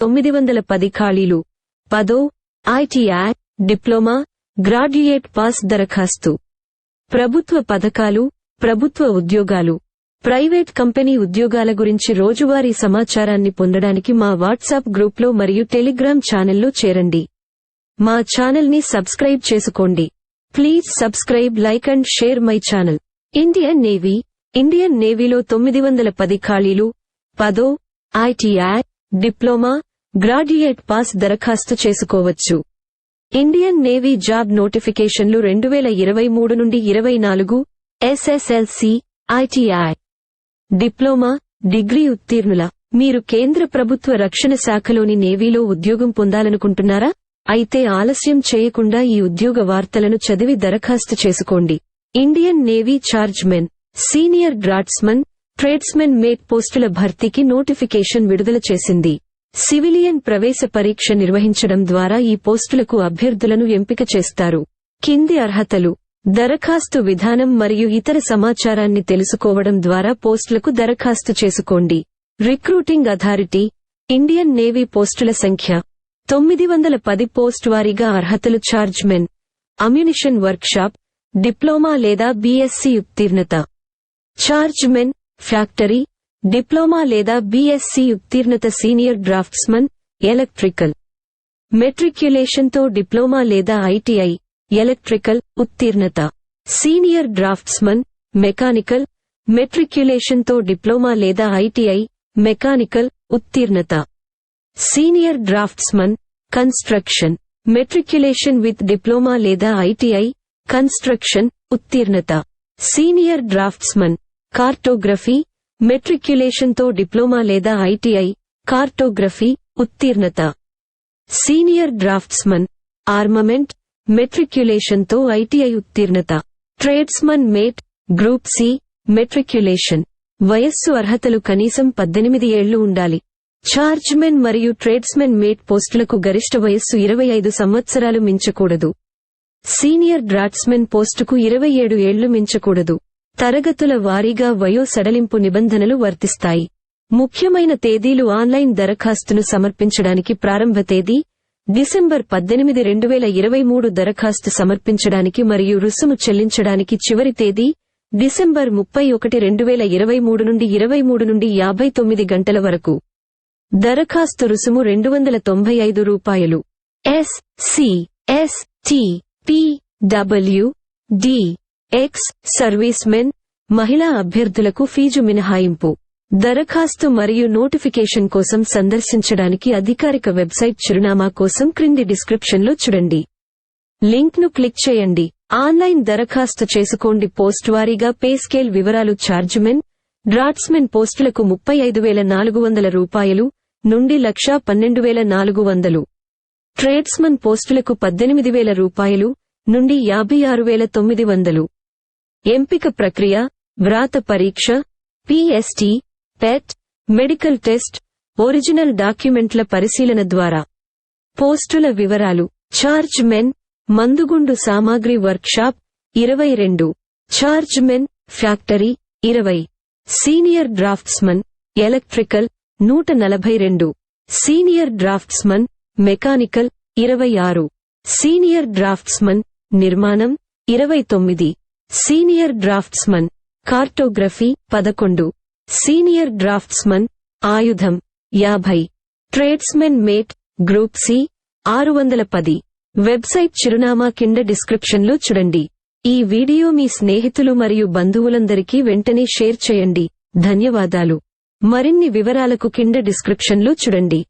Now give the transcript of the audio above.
తొమ్మిది వందల పది ఖాళీలు. పదో ఐటీఐ డిప్లొమా గ్రాడ్యుయేట్ పాస్ దరఖాస్తు. ప్రభుత్వ పథకాలు ప్రభుత్వ ఉద్యోగాలు. ప్రైవేట్ కంపెనీ ఉద్యోగాల గురించి రోజువారీ సమాచారాన్ని పొందడానికి మా వాట్సాప్ గ్రూప్లో మరియు టెలిగ్రామ్ ఛానల్లో చేరండి. మా ఛానల్ని సబ్స్క్రైబ్ చేసుకోండి. Please subscribe like and share my channel. Indian Navy Indian నేవీలో తొమ్మిది వందల పది ఖాళీలు. పదో ఐటీఐ డిప్లొమా గ్రాడ్యుయేట్ పాస్ దరఖాస్తు చేసుకోవచ్చు. ఇండియన్ నేవీ జాబ్ నోటిఫికేషన్లు రెండు వేల ఇరవై మూడు నుండి ఇరవై నాలుగు ఎస్ఎస్ఎల్సి ఐటీఐ. డిప్లొమా డిగ్రీ ఉత్తీర్ణుల. మీరు కేంద్ర ప్రభుత్వ రక్షణ శాఖలోని నేవీలో ఉద్యోగం పొందాలనుకుంటున్నారా? అయితే ఆలస్యం చేయకుండా ఈ ఉద్యోగ వార్తలను చదివి దరఖాస్తు చేసుకోండి. Indian Navy chargeman senior draughtsman tradesmen mate పోస్టుల భర్తీకి నోటిఫికేషన్ విడుదల చేసింది. సివిలియన్ ప్రవేశ పరీక్ష నిర్వహించడం ద్వారా ఈ పోస్టులకు అభ్యర్థులను ఎంపిక చేస్తారు. కింది అర్హతలు. దరఖాస్తు విధానం మరియు ఇతర సమాచారాన్ని తెలుసుకోవడం ద్వారా పోస్టులకు దరఖాస్తు చేసుకోండి. Recruiting authority. ఇండియన్ నేవీ పోస్టుల సంఖ్య. తొమ్మిది వందల పది పోస్ట్ వారీగా అర్హతలు చార్జ్మెన్ అమ్యునిషన్ వర్క్షాప్. డిప్లొమా లేదా బీఎస్సీ ఉత్తీర్ణత. Chargeman factory. డిప్లొమా లేదా బీఎస్సీ ఉత్తీర్ణత సీనియర్ డ్రాఫ్ట్స్మన్ ఎలక్ట్రికల్ మెట్రిక్యులేషన్తో డిప్లొమా లేదా ఐటీఐ ఎలక్ట్రికల్ ఉత్తీర్ణత సీనియర్ డ్రాఫ్ట్స్మన్ మెకానికల్ మెట్రిక్యులేషన్తో డిప్లొమా లేదా ఐటీఐ మెకానికల్ ఉత్తీర్ణత senior draughtsman construction matriculation with diploma లేదా ఐటీఐ కన్స్ట్రక్షన్ ఉత్తీర్ణత సీనియర్ డ్రాఫ్ట్స్మన్ కార్టోగ్రఫీ మెట్రిక్యులేషన్తో డిప్లొమా లేదా ఐటీఐ కార్టోగ్రఫీ ఉత్తీర్ణత. సీనియర్ డ్రాఫ్ట్స్మన్ ఆర్మమెంట్ మెట్రిక్యులేషన్తో ఐటీఐ ఉత్తీర్ణత. Tradesman mate group C matriculation. వయస్సు అర్హతలు కనీసం పద్దెనిమిది ఏళ్ళు ఉండాలి. చార్జ్మెన్ మరియు ట్రేడ్స్మెన్ మేట్ పోస్టులకు గరిష్ట వయస్సు ఇరవై ఐదు సంవత్సరాలు మించకూడదు. సీనియర్ డ్రాట్స్మెన్ పోస్టుకు ఇరవై ఏడు ఏళ్ళు మించకూడదు. తరగతుల వారీగా వయో సడలింపు నిబంధనలు వర్తిస్తాయి. ముఖ్యమైన తేదీలు ఆన్లైన్ దరఖాస్తును సమర్పించడానికి ప్రారంభ తేదీ డిసెంబర్ పద్దెనిమిది రెండు వేల ఇరవై మూడు దరఖాస్తు సమర్పించడానికి మరియు రుసుము చెల్లించడానికి చివరి తేదీ డిసెంబర్ ముప్పై ఒకటి రెండు వేల ఇరవై మూడు నుండి ఇరవై మూడు నుండి యాభై తొమ్మిది గంటల వరకు. దరఖాస్తు రుసుము రెండు వందల తొంభై ఐదు రూపాయలు. S C S T P W D ex servicemen మహిళా అభ్యర్థులకు ఫీజు మినహాయింపు. దరఖాస్తు మరియు నోటిఫికేషన్ కోసం సందర్శించడానికి అధికారిక వెబ్సైట్ చిరునామా కోసం క్రింది డిస్క్రిప్షన్లో చూడండి. లింక్ను క్లిక్ చేయండి. ఆన్లైన్ దరఖాస్తు చేసుకోండి. పోస్ట్ వారీగా పే స్కేల్ వివరాలు ఛార్జ్మెన్ డ్రాట్స్మెన్ పోస్టులకు ముప్పై ఐదు వేల నాలుగు వందల రూపాయలు నుండి లక్షా పన్నెండు వేల నాలుగు వందలు. ట్రేడ్స్మన్ పోస్టులకు పద్దెనిమిది వేల రూపాయలు నుండి యాభై ఆరు వేల తొమ్మిది వందలు. ఎంపిక ప్రక్రియ వ్రాత పరీక్ష PST PET medical test original డాక్యుమెంట్ల పరిశీలన ద్వారా. పోస్టుల వివరాలు చార్జ్ మెన్ మందుగుండు సామాగ్రి వర్క్షాప్ ఇరవై రెండు. చార్జ్ మెన్ ఫ్యాక్టరీ ఇరవై. సీనియర్ డ్రాఫ్ట్స్మన్ ఎలక్ట్రికల్ నూట నలభై రెండు. సీనియర్ డ్రాఫ్ట్స్మన్ మెకానికల్ ఇరవై ఆరు. సీనియర్ డ్రాఫ్ట్స్మన్ నిర్మాణం ఇరవై తొమ్మిది. సీనియర్ డ్రాఫ్ట్స్మన్ కార్టోగ్రఫీ పదకొండు. సీనియర్ డ్రాఫ్ట్స్మన్ ఆయుధం యాభై. ట్రేడ్స్మెన్ మేట్ గ్రూప్ సి ఆరు వందల పది వెబ్సైట్ చిరునామా కింద డిస్క్రిప్షన్లో చూడండి. ఈ వీడియో మీ స్నేహితులు మరియు బంధువులందరికీ వెంటనే షేర్ చేయండి. ధన్యవాదాలు. మరిన్ని వివరాలకు కింద డిస్క్రిప్షన్లో చూడండి.